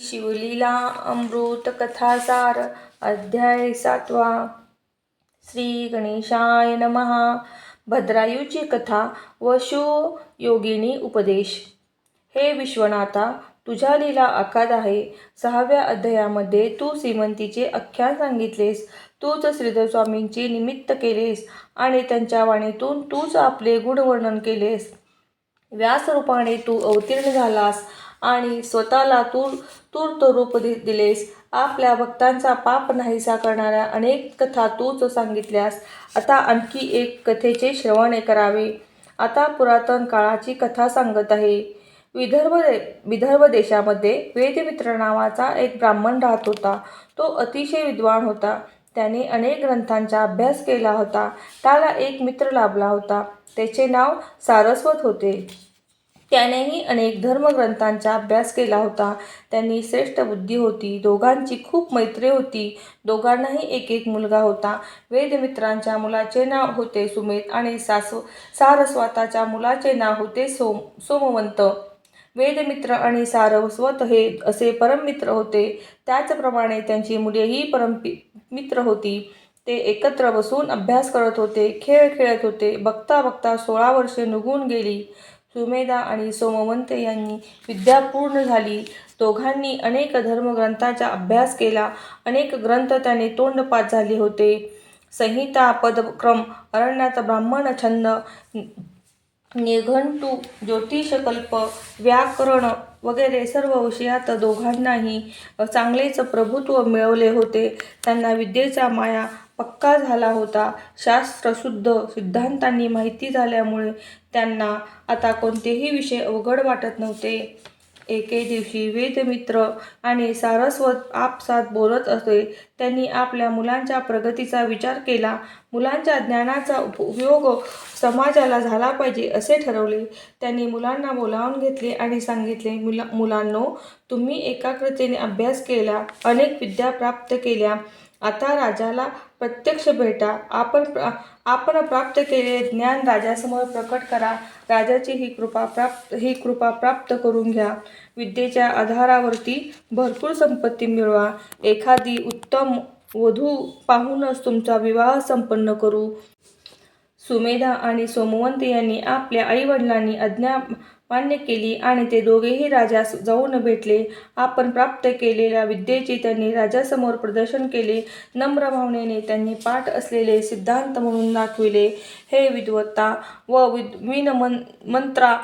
शिवलीला अमृत कथासार अध्याय सातवा. श्री गणेशाय नमहा भद्रायूची कथा व योगिनी उपदेश. हे विश्वनाथा तुझ्या लीला आखाद आहे. सहाव्या अध्यायामध्ये तू श्रीमंतीचे आख्यान सांगितलेस. तूच श्रीधर स्वामींचे निमित्त केलेस आणि त्यांच्या वाणीतून तूच आपले गुणवर्णन केलेस. व्यासरूपाने तू अवतीर्ण झालास आणि स्वतःला तू तूर्त रूप दि दिलेस. आपल्या भक्तांचा पाप नाहीसा करणाऱ्या अनेक कथा तूच सांगितल्यास आता आणखी एक कथेचे श्रवण करावे. आता पुरातन काळाची कथा सांगत आहे. विदर्भ दे विदर्भ देशामध्ये वेदमित्र नावाचा एक ब्राह्मण राहत होता. तो अतिशय विद्वान होता. त्याने अनेक ग्रंथांचा अभ्यास केला होता. त्याला एक मित्र लाभला होता. त्याचे नाव सारस्वत होते. त्यानेही अनेक धर्मग्रंथांचा अभ्यास केला होता. त्यांनी श्रेष्ठ बुद्धी होती. दोघांची खूप मैत्री होती. दोघांनाही एक एक मुलगा होता. वेदमित्रांच्या मुलाचे नाव होते सुमेध आणि सासव सारस्वताच्या मुलाचे नाव होते सोम सोमवंत. वेदमित्र आणि सारस्वत हे असे परममित्र होते. त्याचप्रमाणे त्यांची मुलेही परम मित्र होती. ते एकत्र बसून अभ्यास करत होते खेळ खेळत होते. बघता बघता सोळा वर्षे निघून गेली. सुमेधा आणि सोमवंत यांनी विद्या पूर्ण झाली. दोघांनी अनेक धर्मग्रंथाचा अभ्यास केला. अनेक ग्रंथ त्याने तोंडपात झाले होते. संहिता पदक्रम अरण्यात ब्राह्मण छंद निघंटू ज्योतिषकल्प व्याकरण वगैरे सर्व विषयात दोघांनाही चांगलेच प्रभुत्व मिळवले होते. त्यांना विद्येचा माया पक्का झाला होता. शास्त्रशुद्ध सिद्धांतांनी माहिती झाल्यामुळे त्यांना आता कोणतेही विषय अवघड वाटत नव्हते. एके दिवशी वेदमित्र आणि सारस्वत आपसात बोलत असे. त्यांनी आपल्या मुलांच्या प्रगतीचा विचार केला. मुलांच्या ज्ञानाचा उपयोग समाजाला झाला पाहिजे असे ठरवले. त्यांनी मुलांना बोलावून घेतले आणि सांगितले मुला मुलांनो तुम्ही एकाग्रतेने अभ्यास केला अनेक विद्या प्राप्त केल्या. आता राजाला प्रत्यक्ष भेटा. आपण प्रा आपण प्राप्त केलेले ज्ञान राजासमोर प्रकट करा. राजाची ही कृपा प्राप्त ही कृपा प्राप्त करून घ्या. विद्येच्या आधारावरती भरपूर संपत्ती मिळवा. एखादी उत्तम वधू पाहूनच तुमचा विवाह संपन्न करू. सुमेधा आणि सोमवंत यांनी आपल्या आईवडिलांनी अज्ञा मान्य केली आणि ते दोघेही राजास जाऊन भेटले. आपण प्राप्त केलेल्या विद्येचे त्यांनी राजासमोर प्रदर्शन केले. नम्र भावनेने त्यांनी पाठ असलेले सिद्धांत म्हणून दाखविले. हे विद्वत्ता व विद विनमन मंत्रा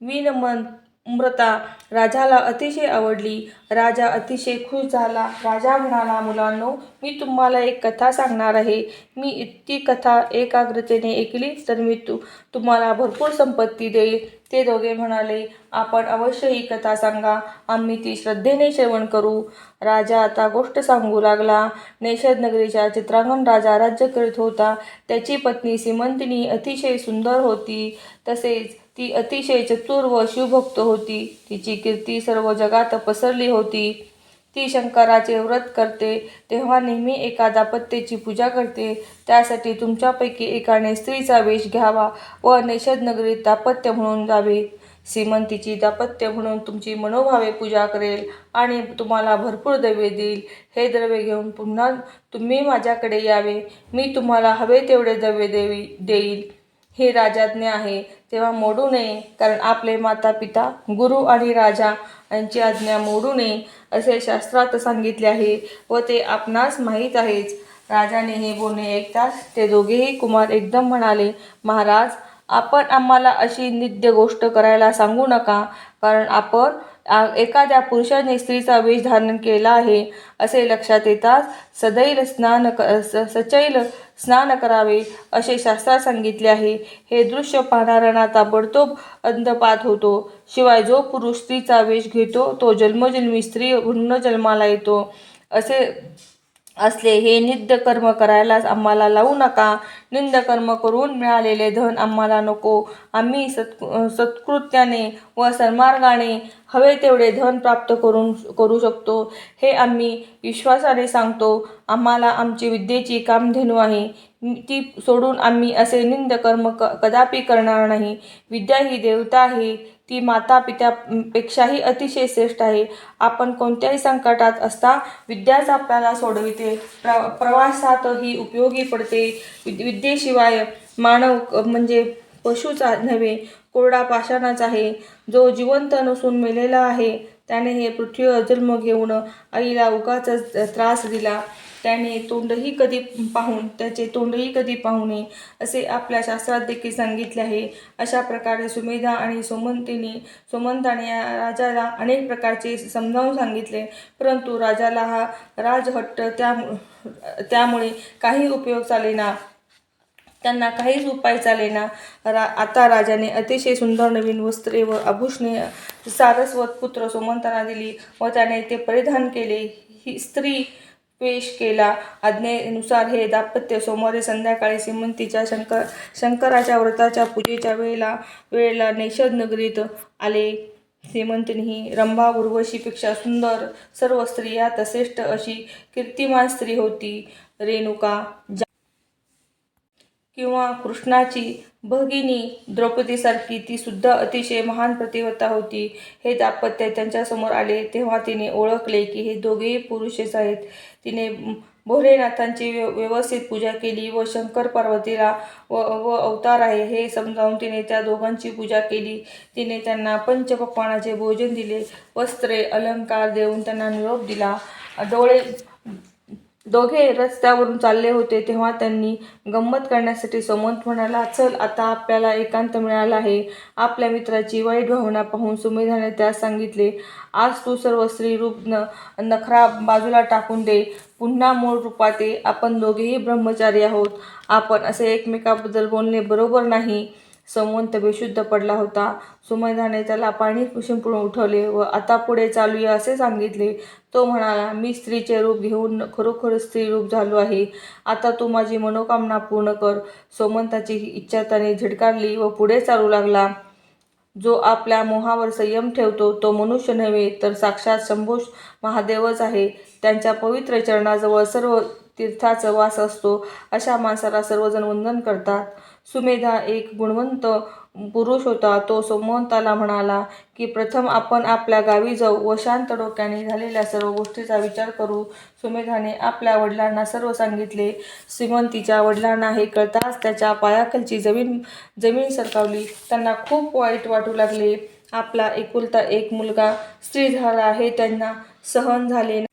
विनमन मृता राजाला अतिशय आवडली. राजा अतिशय खुश झाला. राजा म्हणाला मुलांनो मी तुम्हाला एक कथा सांगणार आहे. मी इतकी कथा एकाग्रतेने ऐकली तर मी तू तुम्हाला भरपूर संपत्ती देईल. ते दोघे म्हणाले आपण अवश्य ही कथा सांगा. आम्ही ती श्रद्धेने श्रवण करू. राजा आता गोष्ट सांगू लागला. नेषद नगरीच्या चित्रांगण राजा राज्य करीत होता. त्याची पत्नी सिमंतिनी अतिशय सुंदर होती. तसेच ती अतिशय चतुर व शिवभक्त होती. तिची कीर्ती सर्व जगात पसरली होती. ती शंकराचे व्रत करते. तेव्हा नेहमी एका दापत्याची पूजा करते. त्यासाठी तुमच्यापैकी एकाने स्त्रीचा वेश घ्यावा व नैषद नगरीत दापत्य म्हणून जावे. श्रीमंतीची दापत्य म्हणून तुमची मनोभावे पूजा करेल आणि तुम्हाला भरपूर द्रव्य देईल. हे द्रव्य घेऊन पुन्हा तुम्ही माझ्याकडे यावे. मी तुम्हाला हवे तेवढे द्रव्य देवी देईल. हे राजाज्ञा आहे तेव्हा मोडू नये कारण आपले माता पिता गुरु आणि राजा यांची आज्ञा मोडू नये असे शास्त्रात सांगितले आहे व ते आपणास माहीत आहेच. राजाने हे बोलणे ऐकताच ते दोघेही कुमार एकदम म्हणाले महाराज आपण आम्हाला अशी नित्य गोष्ट करायला सांगू नका कारण आपण एखाद्या पुरुषाने स्त्रीचा वेश धारण केला आहे असे लक्षात येताच सदैल स्नान क सचैल स्नान करावे असे शास्त्रात सांगितले आहे. हे दृश्य पाहणाऱ्यांना ताबडतोब अंधपात होतो. शिवाय जो पुरुष स्त्रीचा वेश घेतो तो जन्मजन्मी स्त्री पूर्ण जन्माला येतो. असे असले हे निंद कर्म करायलाच आम्हाला लावू नका. कर्म करून मिळालेले धन आम्हाला नको. आम्ही सत् सत्कृत्याने व सन्मार्गाने हवे तेवढे धन प्राप्त करून करू शकतो. हे आम्ही विश्वासाने सांगतो. आम्हाला आमची विद्येची कामधेनू आहे. ती सोडून आम्ही असे निंद कर्म क कदापि करणार नाही. विद्या ही देवता आहे. ती माता पित्यापेक्षाही अतिशय श्रेष्ठ आहे. आपण कोणत्याही संकटात असता विद्याच आपल्याला सोडविते. प्र प्रवासातही उपयोगी पडते. विद विद्येशिवाय मानव म्हणजे पशुचा नव्हे. कोरडा पाषाणाच आहे. जो जिवंत नसून मेलेला आहे. त्याने हे पृथ्वीवर जन्म घेऊन आईला उगाच त्रास दिला. त्याने तोंडही कधी पाहून त्याचे तोंडही कधी पाहू नये असे आपल्या शास्त्रात देखील सांगितले आहे. अशा प्रकारे सुमेधा आणि सोमंतीने सोमंताने या राजाला अनेक प्रकारचे समजावून सांगितले. परंतु राजाला हा राजहट्ट त्या त्यामुळे काही उपयोग चालेना. त्यांना काहीच उपाय चालेना रा आता राजाने अतिशय सुंदर नवीन वस्त्रे व आभूषणे सारस्वत पुत्र सुमंतांना दिली. व त्याने ते परिधान केले. ही स्त्री पेश केला. आज्ञेनुसार हे दाम्पत्य सोमवारी संध्याकाळी श्रीमंतीच्या शंकर शंकराच्या व्रताच्या पूजेच्या वेळेला वेळेला नैषद नगरीत आले. श्रीमंतिनी रंभा उर्वशीपेक्षा सुंदर सर्व स्त्रिया श्रेष्ठ अशी कीर्तिमान स्त्री होती. रेणुका जा किंवा कृष्णाची भगिनी द्रौपदीसारखी ती सुद्धा अतिशय महान प्रतिवता होती. हे दाम्पत्य त्यांच्यासमोर आले तेव्हा तिने ओळखले की हे दोघेही पुरुषच आहेत. तिने भोलेनाथांची व्य व्यवस्थित पूजा केली व शंकर पार्वतीला व व अवतार आहे हे समजावून तिने त्या दोघांची पूजा केली. तिने त्यांना पंचपक्वानाचे भोजन दिले वस्त्रे अलंकार देऊन त्यांना निरोप दिला. डोळे दोघे रस्त्यावरून चालले होते तेव्हा त्यांनी गंमत करण्यासाठी सुमंत म्हणाला चल आता आपल्याला एकांत मिळाला आहे. आपल्या मित्राची वाईट भावना पाहून सुमेधाने त्यास सांगितले आज तू सर्व स्त्री रूप न नखरा बाजूला टाकून दे. पुन्हा मूळ रूपात ये. आपण दोघेही ब्रह्मचारी आहोत. आपण असे एकमेकाबद्दल बोलणे बरोबर नाही. संवंत बेशुद्ध पडला होता. सुमेधाने त्याला पाणी शिंपडून उठवले व आता पुढे चालूया असे सांगितले. तो म्हणाला मी स्त्रीचे रूप घेऊन खरोखर स्त्री रूप झालो आहे. आता तू माझी मनोकामना पूर्ण कर. सोमंताची ही इच्छा त्याने झिडकारली व पुढे चालू लागला. जो आपल्या मोहावर संयम ठेवतो तो मनुष्य नव्हे तर साक्षात शंभू महादेवच आहे. त्यांच्या पवित्र चरणाजवळ सर्व तीर्थाचा वास असतो. अशा माणसाला सर्वजण वंदन करतात. सुमेधा एक गुणवंत पुरुष होता तो सोमवंताला म्हणाला की प्रथम आपण आपल्या गावी जाऊ व शांत डोक्याने झालेल्या सर्व गोष्टीचा विचार करू. सुमेधाने आपल्या वडिलांना सर्व सांगितले. श्रीमंतीच्या वडिलांना हे कळताच त्याच्या पायाखालची जमीन जमीन सरकावली. त्यांना खूप वाईट वाटू लागले. आपला एकुलता एक मुलगा स्त्री झाला हे त्यांना सहन झाले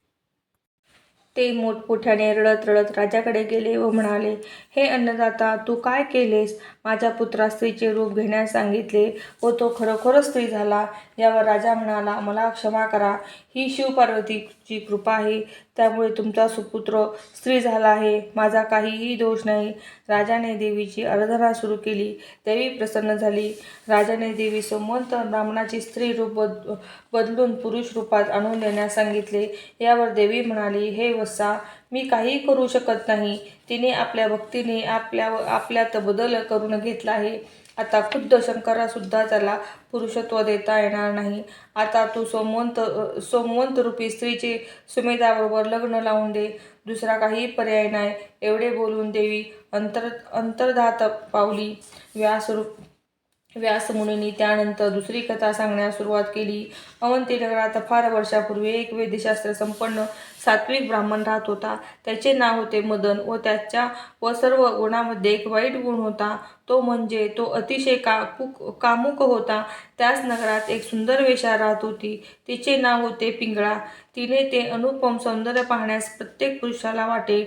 ते मोठमोठ्याने रडत रडत राजाकडे गेले व म्हणाले हे अन्नदाता तू काय केलेस? माझ्या पुत्रा स्त्रीचे रूप घेण्यास सांगितले व तो खरोखरच स्त्री झाला. यावर राजा म्हणाला मला क्षमा करा. ही शिवपार्वतीची कृपा आहे. त्यामुळे तुमचा सुपुत्र स्त्री झाला आहे. माझा काहीही दोष नाही. राजाने देवीची आराधना सुरू केली. देवी प्रसन्न झाली. राजाने देवी सोमवंत ब्राह्मणाची स्त्री रूप बद बदलून पुरुष रूपात आणून देण्यास सांगितले. यावर देवी म्हणाली हे वत्सा मी काही करू शकत नाही. तिने आपल्या भक्तीने आपल्या आपल्यात बदल करून घेतला आहे. आता खुद्द शंकरासुद्धा त्याला पुरुषत्व देता येणार नाही. आता तू सोमवंत सोमवंत रूपी स्त्रीचे सुमेधाबरोबर लग्न लावून दे. दुसरा काही पर्याय नाही. एवढे बोलून देवी अंतर अंतर्धात पावली. व्यासरूप व्यासमुनींनी त्यानंतर दुसरी कथा सांगण्यास सुरुवात केली. अवंती नगरात फार वर्षापूर्वी एक वेदशास्त्र संपन्न सात्विक ब्राह्मण राहत होता. त्याचे नाव होते मदन व त्याच्या व सर्व गुणामध्ये एक वाईट गुण होता. तो म्हणजे तो अतिशय काकुक कामुक होता. त्याच नगरात एक सुंदर वेशा राहत होती. तिचे नाव होते पिंगळा. तिने ते अनुपम सौंदर्य पाहण्यास प्रत्येक पुरुषाला वाटे.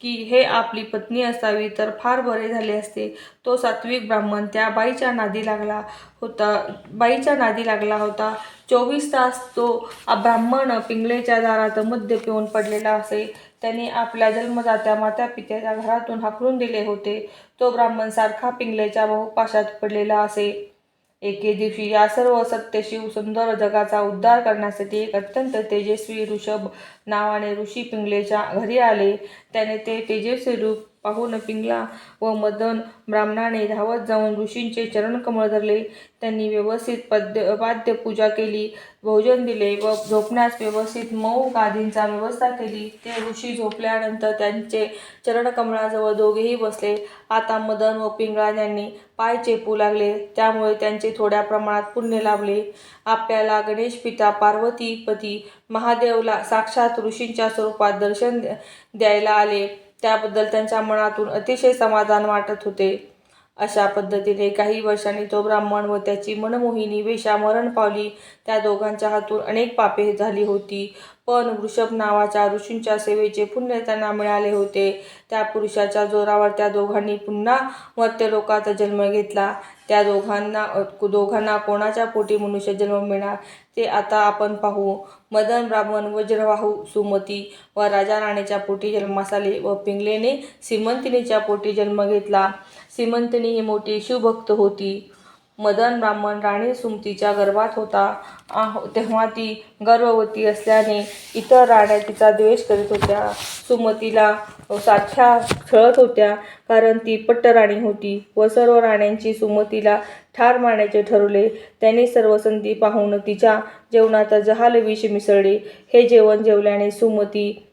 की हे आपली पत्नी असावी तर फार बरे झाले असते. तो सात्विक ब्राह्मण त्या बाईच्या नादी लागला होता बाईच्या नादी लागला होता. चोवीस तास तो ब्राह्मण पिंगळेच्या दारात मद्य पिऊन पडलेला असे. त्याने आपल्या जन्मदात्या माता पित्याच्या घरातून हाकलून दिले होते. तो ब्राह्मण सारखा पिंगलेच्या बहुपाशात पडलेला असे. एके दिवशी या सर्व सत्यशिव सुंदर जगाचा उद्धार करण्यासाठी एक अत्यंत तेजस्वी ऋषभ नावाने ऋषी पिंगलेच्या घरी आले. त्याने ते तेजस्वी रूप पाहून पिंगला व मदन ब्राह्मणाने धावत जाऊन ऋषींचे चरणकमळ धरले. त्यांनी व्यवस्थित पद्य वाद्य पूजा केली भोजन दिले व झोपण्यास व्यवस्थित मऊ गादींचा व्यवस्था केली. ते ऋषी झोपल्यानंतर त्यांचे चरणकमळाजवळ दोघेही बसले. आता मदन व पिंगळा यांनी पाय चेपू लागले. त्यामुळे त्यांचे थोड्या प्रमाणात पुण्य लाभले. आपल्याला गणेश पिता पार्वतीपती महादेवला साक्षात ऋषींच्या स्वरूपात दर्शन द्या- द्यायला आले. त्याबद्दल त्यांच्या मनातून अतिशय समाधान वाटत होते. अशा पद्धतीने काही वर्षांनी तो ब्राह्मण व त्याची मनमोहिनी वेशा मरण पावली त्या दोघांच्या हातून अनेक पापे झाली होती. पण वृषभ नावाच्या ऋषींच्या सेवेचे पुण्य त्यांना मिळाले होते. त्या पुरुषाच्या जोरावर त्या दोघांनी पुन्हा मर्त्यलोकात जन्म घेतला. त्या दोघांना दोघांना कोणाच्या पोटी मनुष्य जन्म मिळणार ते आता आपण पाहू. मदन ब्राह्मण वज्रवाहू सुमती व राजा राणीच्या पोटी जन्मास आले व पिंगलेने सिमंतिनीच्या पोटी जन्म घेतला. सिमंतिनी ही मोठी शिवभक्त होती. मदन ब्राह्मण राणी सुमतीच्या गर्भात होता आह- तेव्हा ती गर्भवती असल्याने इतर राण्या तिचा द्वेष करीत होत्या. सुमतीला साख्या छळत होत्या कारण ती पट्टराणी होती व सर्व राण्यांची सुमतीला ठार मारण्याचे ठरवले. त्यांनी सर्व संधी पाहून तिच्या जेवणात जहाल विष मिसळले. हे जेवण जेवल्याने सुमती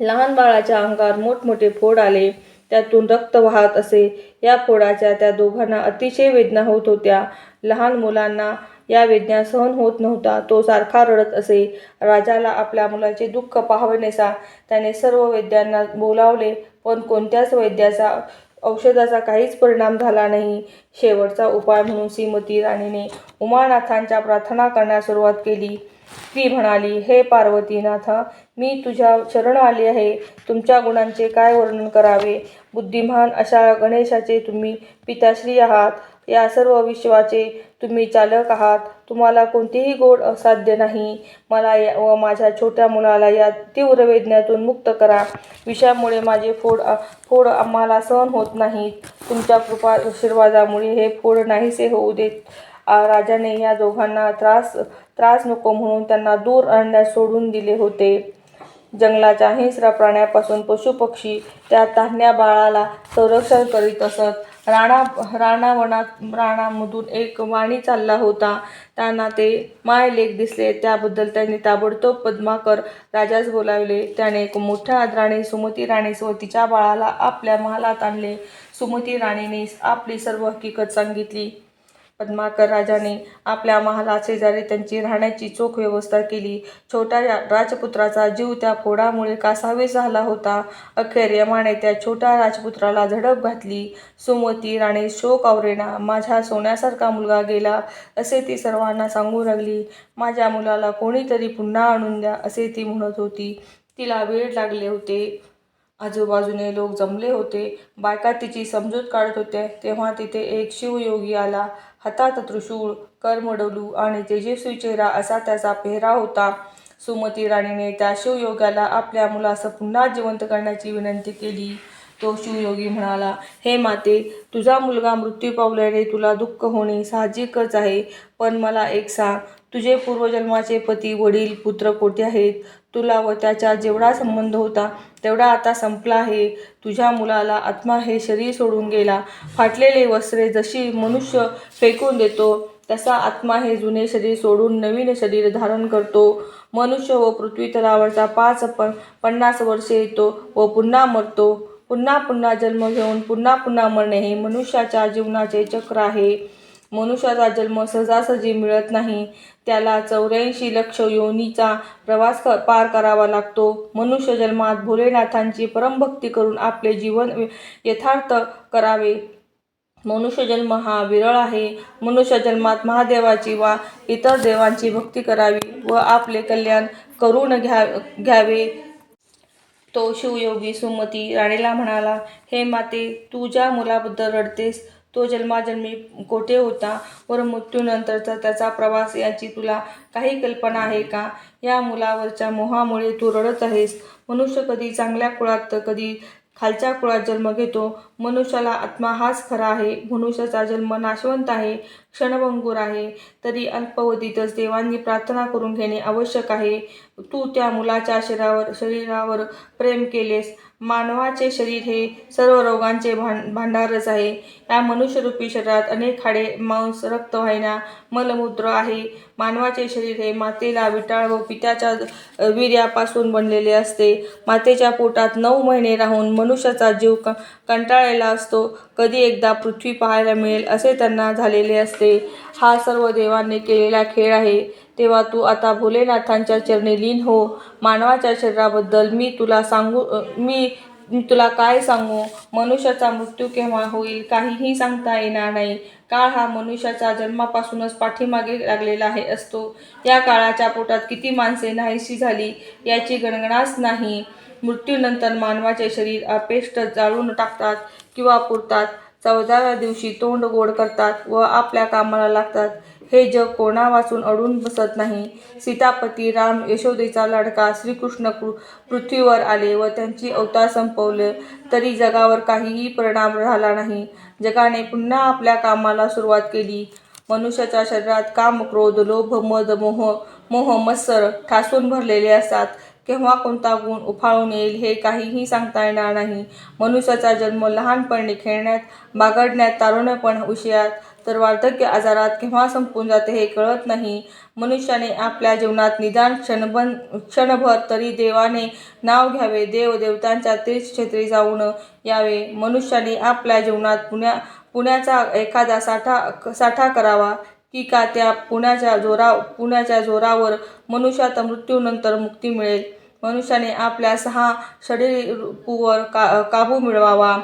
लहान बाळाच्या अंगावर मोठमोठे फोड आले. त्यातून रक्त वाहत असे. या फोडाच्या त्या दोघांना अतिशय वेदना होत होत्या. लहान मुलांना या वेदना सहन होत नव्हता. तो सारखा रडत असे. राजाला आपल्या मुलाचे दुःख पाहावनेसा. त्याने सर्व वैद्यांना बोलावले पण कोणत्याच वैद्याचा औषधाचा काहीच परिणाम झाला नाही. शेवटचा उपाय म्हणून श्रीमती राणीने उमानाथांच्या प्रार्थना करण्यास सुरुवात केली. ती म्हणाली हे पार्वतीनाथ मी तुझ्या शरण आली आहे. तुमच्या गुणांचे काय वर्णन करावे? बुद्धिमान अशा गणेशाचे तुम्ही पिताश्री आहात. या सर्व विश्वाचे तुम्ही चालक आहात. तुम्हाला कोणतेही गोड असाध्य नाही. मला या व माझ्या छोट्या मुलाला या तीव्र वेदनेतून मुक्त करा. विषामुळे माझे फोड फोड आम्हाला सहन होत नाहीत. तुमच्या कृपा आशीर्वादामुळे हे फोड नाहीसे होऊ देत. राजाने या दोघांना त्रास त्रास नको म्हणून त्यांना दूर आणण्यास सोडून दिले होते. जंगलाच्या हिंस्र प्राण्यापासून पशुपक्षी त्या तान्ह्या बाळाला संरक्षण करीत असत. राणा राणावनात राणामधून एक वाणी चालला होता. त्यांना ते मायलेख दिसले. त्याबद्दल त्यांनी ताबडतोब पद्माकर राजास बोलावले. त्याने एक मोठ्या आदराने सुमती राणीस व तिच्या बाळाला आपल्या महालात आणले. सुमती राणीने आपली सर्व हकीकत सांगितली. पद्माकर राजाने आपल्या महाला शेजारी त्यांची राहण्याची चोख व्यवस्था केली. छोट्या या- राजपुत्राचा जीव त्या फोडामुळे कासावे झाला होता. अखेर यमाने त्या छोट्या राजपुत्राला झडप घातली. सुमती राणे शोक आवरेना माझ्या सोन्यासारखा मुलगा गेला असे ती सर्वांना सांगू लागली. माझ्या मुलाला कोणीतरी पुन्हा आणून द्या असे ती म्हणत होती. तिला वेळ लागले होते. आजूबाजूने लोक जमले होते. बायका तिची समजूत काढत होत्या. तेव्हा तिथे एक शिवयोगी आला. हातात त्रिशूळ करमडलू आणि तेजस्वी चेहरा असा त्याचा पेहरा होता. सुमती राणीने त्या शिवयोग्याला आपल्या मुलास पुन्हा जिवंत करण्याची विनंती केली. तो शिवयोगी म्हणाला हे माते तुझा मुलगा मृत्यू पावल्याने तुला दुःख होणे साहजिकच आहे. पण मला एक सांग तुझे पूर्वजन्माचे पती वडील पुत्र कोठे आहेत? तुला व त्याच्या जेवढा संबंध होता तेवढा आता संपला आहे. तुझ्या मुलाला आत्मा हे शरीर सोडून गेला. फाटलेले वस्त्रे जशी मनुष्य फेकून देतो तसा आत्मा हे जुने शरीर सोडून नवीन शरीर धारण करतो. मनुष्य व पृथ्वी तलावरचा पाच पण पन्नास वर्षे येतो व पुन्हा मरतो. पुन्हा पुन्हा जन्म घेऊन पुन्हा पुन्हा मरणे हे मनुष्याच्या जीवनाचे चक्र आहे. मनुष्याचा जन्म सहजासहजी मिळत नाही. त्याला चौऱ्याऐंशी लक्ष योनीचा प्रवास क पार करावा लागतो. मनुष्य जन्मात भोलेनाथांची परमभक्ती करून आपले जीवन यथार्थ करावे. मनुष्य जन्म हा विरळ आहे. मनुष्य जन्मात महादेवाची वा इतर देवांची भक्ती करावी व आपले कल्याण करून घ्या घ्यावे. तो शिवयोगी सुमती राणीला म्हणाला हे माते तू ज्या मुलाबद्दल रडतेस तो जन्माजन्मी कोठे होता? व मृत्यूनंतरचा त्याचा प्रवास याची तुला काही कल्पना आहे का? या मुलावरच्या मोहामुळे तू रडत आहेस. मनुष्य कधी चांगल्या कुळात तर कधी खालच्या कुळात जन्म घेतो. मनुष्याला आत्मा हाच खरा आहे. मनुष्याचा जन्म नाशवंत आहे क्षणभंगूर आहे. तरी अल्पावधीतच देवांनी प्रार्थना करून घेणे आवश्यक आहे. तू त्या मुलाच्या शरीरावर शरीरावर प्रेम केलेस. मानवाचे शरीर हे सर्व रोगांचे भां भांडारच आहे. या मनुष्यरूपी शरीरात अनेक हाडे मांस रक्तवाहिन्या मलमूत्र आहे. मानवाचे शरीर हे मातेला विटाळ व पित्याच्या वीर्यापासून बनलेले असते. मातेच्या पोटात नऊ महिने राहून मनुष्याचा जीव क कंटाळलेला असतो. कधी एकदा पृथ्वी पाहायला मिळेल असे त्यांना झालेले असते. हा सर्व देवांनी केलेला खेळ आहे. तेव्हा तू आता भोलेनाथांच्या चरणी लीन हो. मानवाच्या शरीराबद्दल मी तुला सांगू मी तुला काय सांगू? मनुष्याचा मृत्यू केव्हा होईल? काहीही सांगता येणार नाही. काळ हा मनुष्याचा जन्मापासूनच पाठीमागे लागलेला आहे असतो. या काळाच्या पोटात किती माणसे नाहीशी झाली याची गणगणाच नाही. मृत्यूनंतर मानवाचे शरीर अपेष्ट जाळून टाकतात किंवा पुरतात. चौदाव्या दिवशी तोंड गोड करतात व आपल्या कामाला लागतात. हे जग कोणा वाचून अडून बसत नाही. सीतापती राम यशोदेचा लाडका श्रीकृष्ण पृ पृथ्वीवर आले व त्यांची अवतार संपवले. तरी जगावर काहीही परिणाम राहिला नाही. जगाने पुन्हा आपल्या कामाला सुरुवात केली. मनुष्याच्या शरीरात काम क्रोध लोभ मद मोह मोह मत्सर ठासून भरलेले असतात. केव्हा कोणता गुण उफाळून येईल हे काहीही सांगता येणार नाही. मनुष्याचा जन्म लहानपणी खेळण्यात बागडण्यात तारुण्यपण विषयात तर वार्धक्य आजारात केव्हा संपून जाते हे कळत नाही. मनुष्याने आपल्या जीवनात निदान क्षणबन क्षणभर तरी देवाने नाव घ्यावे देव देवतांच्या तीर्थक्षेत्री जाऊन यावे. मनुष्याने आपल्या जीवनात पुण्या पुण्याचा एखादा साठा साठा करावा की का त्या पुण्याच्या जोरा पुण्याच्या जोरावर मनुष्यात मृत्यूनंतर मुक्ती मिळेल. मनुष्याने आपल्या सहा शरीरपूवर का काबू मिळवावा.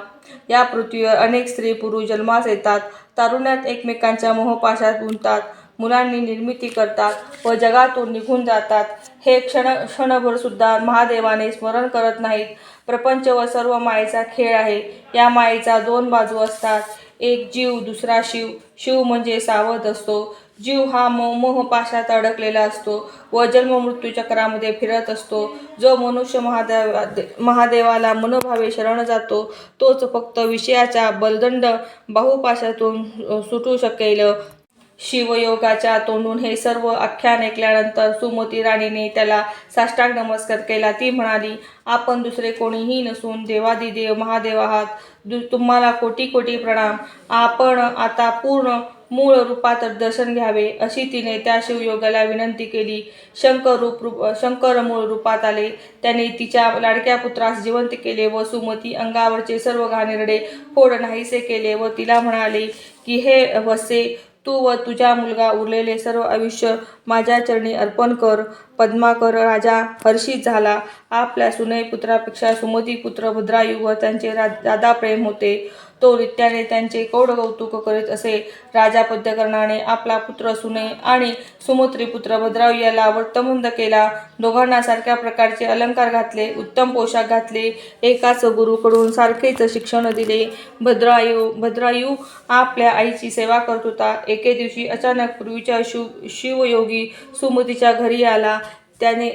या पृथ्वीवर अनेक स्त्री पुरुष जन्मास येतात. तारुण्यात एकमेकांच्या मोहपाशात गुंतात मुलांनी निर्मिती करतात व जगातून निघून जातात. हे क्षण क्षणभर सुद्धा महादेवाने स्मरण करत नाहीत. प्रपंच व सर्व मायेचा खेळ आहे. या मायेचा दोन बाजू असतात. एक जीव दुसरा शिव. शिव म्हणजे सावध असतो. जीव हा मो मोहपाशात अडकलेला असतो व जन्म चक्रामध्ये फिरत असतो. जो मनुष्य महादेवा महादेवाला मनोभावे शरण जातो तोच फक्त विषयाच्या बलदंड बाहुपाशातून सुटू शकेल. शिवयोगाच्या तोंडून हे सर्व आख्यान ऐकल्यानंतर सुमती राणीने त्याला साष्टांग नमस्कार केला. ती म्हणाली आपण दुसरे कोणीही नसून देवादिदेव महादेव आहात. दु तुम्हाला कोटी कोटी प्रणाम. आपण आता पूर्ण मूळ रूपात दर्शन घ्यावे अशी तिने त्या शिवयोगाला विनंती केली. शंकर रूप रूप शंकर मूळ रूपात आले. त्याने तिच्या लाडक्या पुत्रास जिवंत केले व सुमती अंगावरचे सर्व घाणेरडे फोड नाहीसे केले व तिला म्हणाले की हे वसे तू व तुझा मुलगा उरलेले सर्व आयुष्य माझ्या चरणी अर्पण कर. पद्माकर राजा हर्षित झाला. आपल्या सुनय पुत्रापेक्षा सुमती पुत्र भद्रायू व त्यांचे रा दादा प्रेम होते. तो नित्याने त्यांचे कौड कौतुक करीत असे राजा पद्यकर्णाने आपला पुत्र सुने आणि सुमुत्री पुत्र भद्रायू याला वर्तमुंद केला. दोघांना सारख्या प्रकारचे अलंकार घातले उत्तम पोशाख घातले एकाच गुरुकडून सारखेच शिक्षण दिले. भद्रायू भद्रायू आपल्या आईची सेवा करत होता. एके दिवशी अचानक पूर्वीच्या शिव शिवयोगी सुमतीच्या घरी आला. त्याने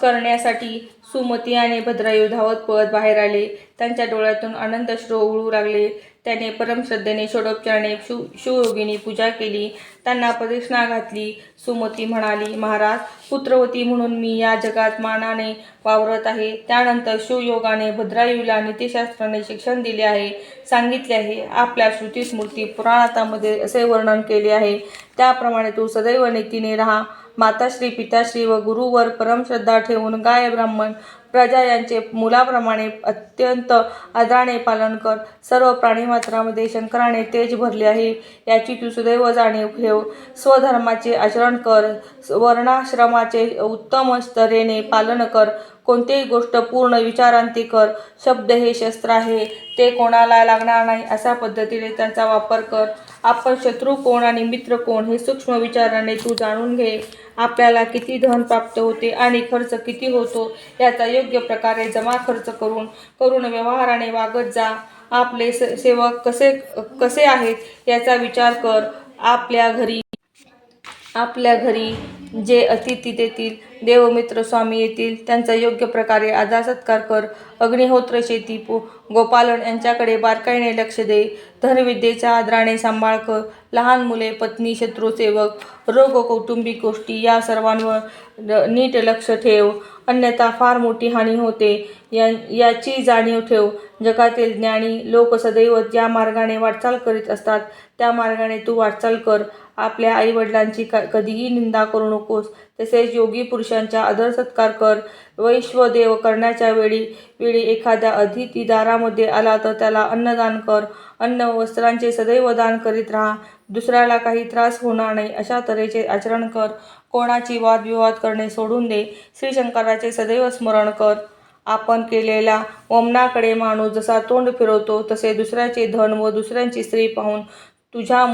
करण्यासाठी सुमती आणि भद्रायू धावत पळत बाहेर आले. त्यांच्या डोळ्यातून आनंदश्रू उळू लागले. त्याने परमश्रद्धेने षोडोपचाराने शिव शिवयोगिनी पूजा केली. त्यांना प्रदक्षिणा घातली. सुमती म्हणाली महाराज पुत्रवती म्हणून मी या जगात मानाने वावरत आहे. त्यानंतर शिवयोगाने भद्रायूला नीतिशास्त्राने शिक्षण दिले आहे. सांगितले आहे आपल्या श्रुतीस्मृती पुराणातामध्ये असे वर्णन केले आहे. त्याप्रमाणे तू सदैव नीतीने राहा. माताश्री पिताश्री व गुरुवर परमश्रद्धा ठेवून गाय ब्राह्मण प्रजा यांचे मुलाप्रमाणे अत्यंत आदराने पालन कर. सर्व प्राणीमात्रामध्ये शंकराने तेज भरले आहे. याची तू सुदैव जाणीव ठेव स्वधर्माचे आचरण कर. वर्णाश्रमाचे उत्तम स्तरेने पालन कर. कोणतीही गोष्ट पूर्ण विचारांती कर. शब्द हे शस्त्र आहे. ते कोणाला लागणार नाही अशा पद्धतीने त्यांचा वापर कर. आपण शत्रू कोण आणि मित्र कोण हे सूक्ष्म विचाराने तू जाणून घे. आपल्याला किती धन प्राप्त होते आणि खर्च किती होतो याचा योग्य प्रकारे जमा खर्च करून करून व्यवहाराने वागत जा. आपले स सेवक कसे कसे आहेत याचा विचार कर. आपल्या घरी आपल्या घरी जे अतिथी देतील देवमित्र स्वामी येतील त्यांचा योग्य प्रकारे आदर सत्कार कर अग्निहोत्र शेती पो गोपालन यांच्याकडे बारकाईने लक्ष दे धनविद्येच्या आदराने सांभाळ कर लहान मुले पत्नी शत्रू सेवक रोग कौटुंबिक गोष्टी या सर्वांवर नीट लक्ष ठेव. अन्यथा फार मोठी हानी होते. या याची जाणीव ठेव. जगातील ज्ञानी लोक सदैव ज्या मार्गाने वाटचाल करीत असतात त्या मार्गाने तू वाटचाल कर. आपल्या आईवडिलांची क कधीही निंदा करू नकोस. तसेच योगी पुरुषांचा आदर सत्कार कर. वैश्वदेव करण्याच्या वेळी वेळी एखाद्या अतिथी दारामध्ये आला तर त्याला अन्नदान कर. अन्न वस्त्रांचे सदैव दान करीत राहा. दुसऱ्याला काही त्रास होणार नाही अशा तऱ्हेचे आचरण कर. कोणाची वादविवाद करणे सोडून दे. श्रीशंकराचे सदैव स्मरण कर. आपण केलेल्या वमनाकडे माणूस जसा तोंड फिरवतो तसे दुसऱ्याचे धन व दुसऱ्यांची स्त्री पाहून तुझ्या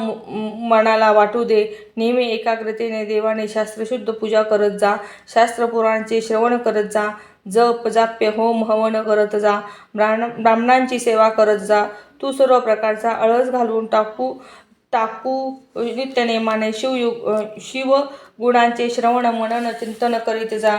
मनाला वाटू दे. नेहमी एकाग्रतेने देवाने शास्त्रशुद्ध पूजा करत जा. शास्त्रपुराणांचे श्रवण करत जा. जप जाप्य होम हवन करत जा. ब्राह्मण ब्राह्मणांची सेवा करत जा. तू सर्व प्रकारचा आळस घालून टाकू टाकू नित्यनेमाने शिवयुग शिव गुणांचे श्रवण मनन चिंतन करीत जा.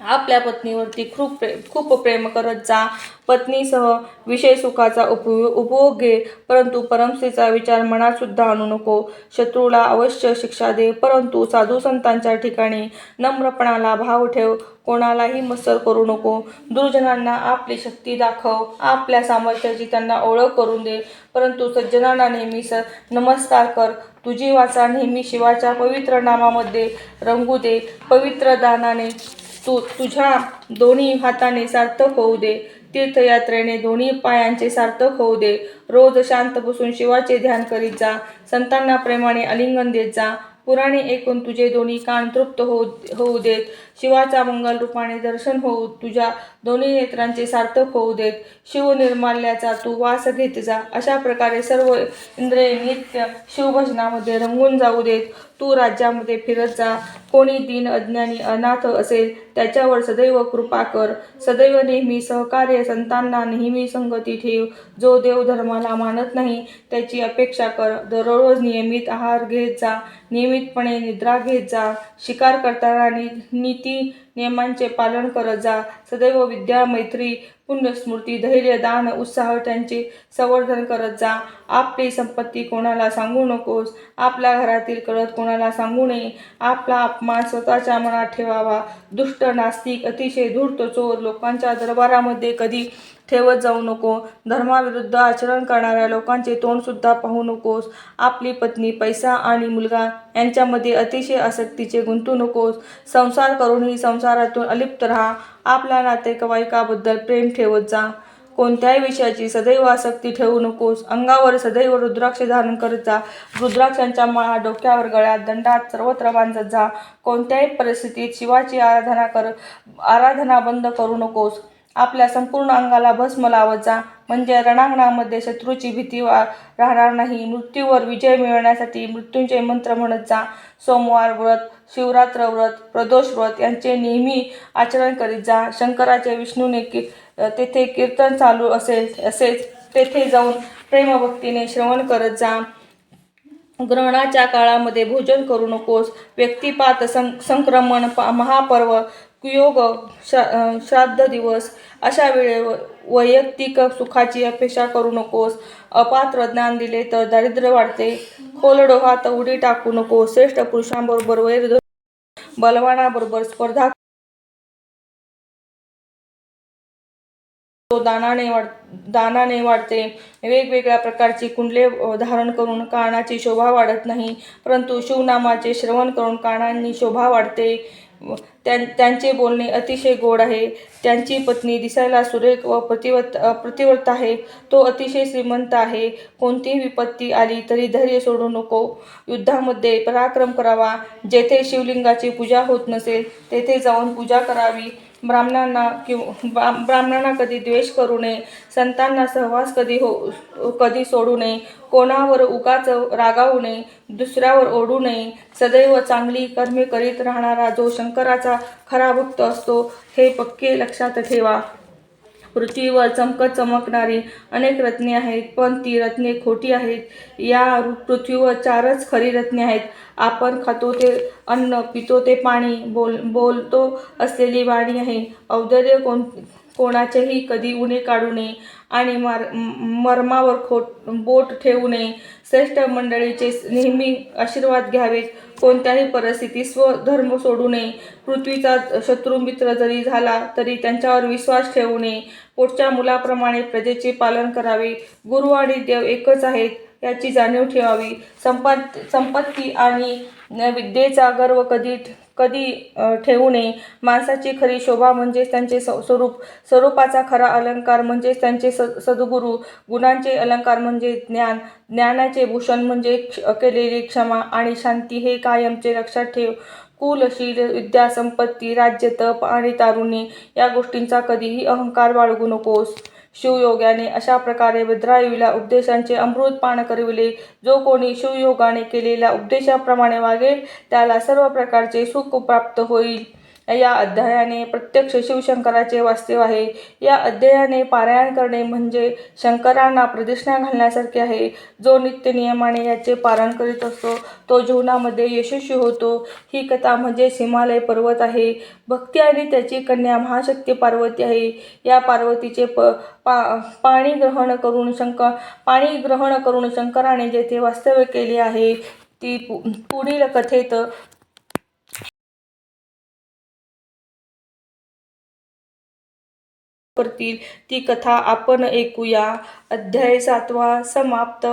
आपल्या पत्नीवरती खूप प्रे खूप प्रेम करत जा. पत्नीसह विषय सुखाचा उपयोग उपभोग घे. परंतु परमस्त्रीचा विचार मनात सुद्धा आणू नको. शत्रूला अवश्य शिक्षा दे. परंतु साधू संतांच्या ठिकाणी नम्रपणाला भाव ठेव. कोणालाही मत्सर करू नको. दुर्जनांना आपली शक्ती दाखव. आपल्या सामर्थ्याची त्यांना ओळख करून दे. परंतु सज्जनांना नेहमी स नमस्कार कर. तुझी वाचा नेहमी शिवाच्या पवित्र नामामध्ये रंगू दे. पवित्र दानाने तू तुझ्या दोन्ही हाताने सार्थक होऊ दे. तीर्थयात्रेने दोन्ही पायांचे सार्थक होऊ दे. रोज शांत बसून शिवाचे ध्यान करीत जा. संतांना प्रेमाने आलिंगन देत जा. पुराणे ऐकून तुझे दोन्ही कान तृप्त होऊ होऊ देत. शिवाचा मंगल रूपाने दर्शन होऊ तुझ्या दोन्ही नेत्रांचे सार्थक होऊ देत. शिव निर्माल्याचा तू वास घेत जा. अशा प्रकारे सर्व इंद्रिय नित्य शिवभजनामध्ये रंगून जाऊ देत. तू राज्यामध्ये फिरत जा. कोणी दीन अज्ञानी अनाथ असेल त्याच्यावर सदैव कृपा कर. सदैव नेहमी सहकार्य संतांना नेहमी संगती ठेव. जो देव धर्माला मानत नाही त्याची अपेक्षा कर. दररोज नियमित आहार घेत जा. नियमितपणे निद्रा घेत जा. शिकार करताना नि नीती नियमांचे पालन करत जा. सदैव विद्या मैत्री पुण्यस्मृती धैर्य दान उत्साह त्यांचे संवर्धन करत जा. आपली संपत्ती कोणाला सांगू नकोस. आपल्या घरातील कळत कोणाला सांगू नये. आपला अपमान स्वतःच्या मनात ठेवावा. दुष्ट नास्तिक अतिशय धूर्त चोर लोकांच्या दरबारामध्ये कधी ठेवत जाऊ नको. धर्माविरुद्ध आचरण करणाऱ्या लोकांचे तोंडसुद्धा पाहू नकोस. आपली पत्नी पैसा आणि मुलगा यांच्यामध्ये अतिशय आसक्तीचे गुंतू नकोस. संसार करूनही संसारातून अलिप्त राहा. आपल्या नातेवाईकाबद्दल प्रेम ठेवत जा. कोणत्याही विषयाची सदैव आसक्ती ठेवू नकोस. अंगावर सदैव रुद्राक्ष धारण करत जा. रुद्राक्षांच्या माळा डोक्यावर गळ्यात दंडात सर्वत्र बांधत जा. कोणत्याही परिस्थितीत शिवाची आराधना कर आराधना बंद करू नकोस. आपल्या संपूर्ण अंगाला भस्म लावत जा म्हणजे रणांगणामध्ये शत्रूची भीती वा राहणार नाही. मृत्यूवर विजय मिळवण्यासाठी मृत्यूंचे मंत्र म्हणत जा. सोमवार व्रत शिवरात्र व्रत प्रदोष व्रत यांचे नेहमी आचरण करीत जा. शंकराचे विष्णूने की तेथे कीर्तन चालू असेल असेच तेथे जाऊन प्रेमभक्तीने श्रवण करत जा. ग्रहणाच्या काळामध्ये भोजन करू नकोस. व्यक्तिपात सं संक्रमण पा महापर्व योग श्रा श्राद्ध दिवस अशा वेळेवर वैयक्तिक सुखाची अपेक्षा करू नकोस. अपात्र ज्ञान दिले तर दारिद्र्य वाढते. खोल डोहात उडी टाकू नको. श्रेष्ठ पुरुषांबरोबर वैर बलवानाबरोबर स्पर्धा तो दानाने वाढ दानाने वाढते. वेगवेगळ्या प्रकारची कुंडले धारण करून कानाची शोभा वाढत नाही. परंतु शिवनामाचे श्रवण करून कानांनी शोभा वाढते. त्यां त्यांचे बोलणे अतिशय गोड आहे. त्यांची पत्नी दिसायला सुरेख व प्रतिवत प्रतिवर्त प्रतिव्रत आहे. तो अतिशय श्रीमंत आहे. कोणतीही विपत्ती आली तरी धैर्य सोडू नको. युद्धामध्ये पराक्रम करावा. जेथे शिवलिंगाची पूजा होत नसेल तेथे जाऊन पूजा करावी. ब्राह्मणांना किंवा ब्राह्मणांना कधी द्वेष करू नये संतांना सहवास कधी हो कधी सोडू नये कोणावर उगाच रागावू नये दुसऱ्यावर ओढू नये सदैव चांगली कर्मे करीत राहणारा जो शंकराचा खरा भक्त असतो हे पक्के लक्षात ठेवा. पृथ्वीवर चमकत चमकणारी अनेक रत्ने आहेत पण ती रत्ने खोटी आहेत. या पृथ्वीवर चारच खरी रत्ने आहेत. आपण खातो ते अन्न पितो ते पाणी बोल बोलतो असलेली वाणी आहे. औदर्य कोण कोणाचेही कधी उणे काढू नये. आणि मार मर्मावर खोट बोट ठेवू नये. श्रेष्ठ मंडळीचे नेहमी आशीर्वाद घ्यावेत. कोणत्याही परिस्थितीत स्वधर्म सोडू नये. पृथ्वीचा शत्रू मित्र जरी झाला तरी त्यांच्यावर विश्वास ठेवू नये. पोटच्या मुलाप्रमाणे प्रजेचे पालन करावे. गुरु आणि देव एकच आहेत याची जाणीव ठेवावी. संपत संपत्ती आणि विद्येचा गर्व कधी कधी ठेवू नये. माणसाची खरी शोभा म्हणजेच त्यांचे स- स्वरूप स्वरूपाचा खरा अलंकार म्हणजेच त्यांचे स सद्गुरू. गुणांचे अलंकार म्हणजे ज्ञान. ज्ञानाचे भूषण म्हणजे क्ष- केलेली क्षमा आणि शांती हे कायमचे लक्षात ठेव. कुलशील विद्या संपत्ती राज्य तप आणि तारुण्य या गोष्टींचा कधीही अहंकार बाळगू नकोस. शिवयोगाने अशा प्रकारे भद्रायुला उपदेशांचे अमृत पान करविले. जो कोणी शिवयोगाने केलेल्या उपदेशाप्रमाणे वागेल त्याला सर्व प्रकारचे सुख प्राप्त होईल. या अध्यायाने प्रत्यक्ष शिवशंकराचे वास्तव आहे. या अध्यायाने पारायण करणे म्हणजे शंकरांना प्रदक्षिणा घालण्यासारखे आहे. जो नित्य नियमाने याचे पारण करीत असतो तो जीवनामध्ये यशस्वी होतो. ही कथा म्हणजे हिमालय पर्वत आहे. भक्ती आणि त्याची कन्या महाशक्ती पार्वती आहे. या पार्वतीचे प पा पाणी ग्रहण करून शंकर पाणी ग्रहण करून शंकराने जेथे वास्तव्य केले आहे ती पु- पुढील कथेत करतील. ती कथा आपण ऐकूया. अध्याय सातवा समाप्त.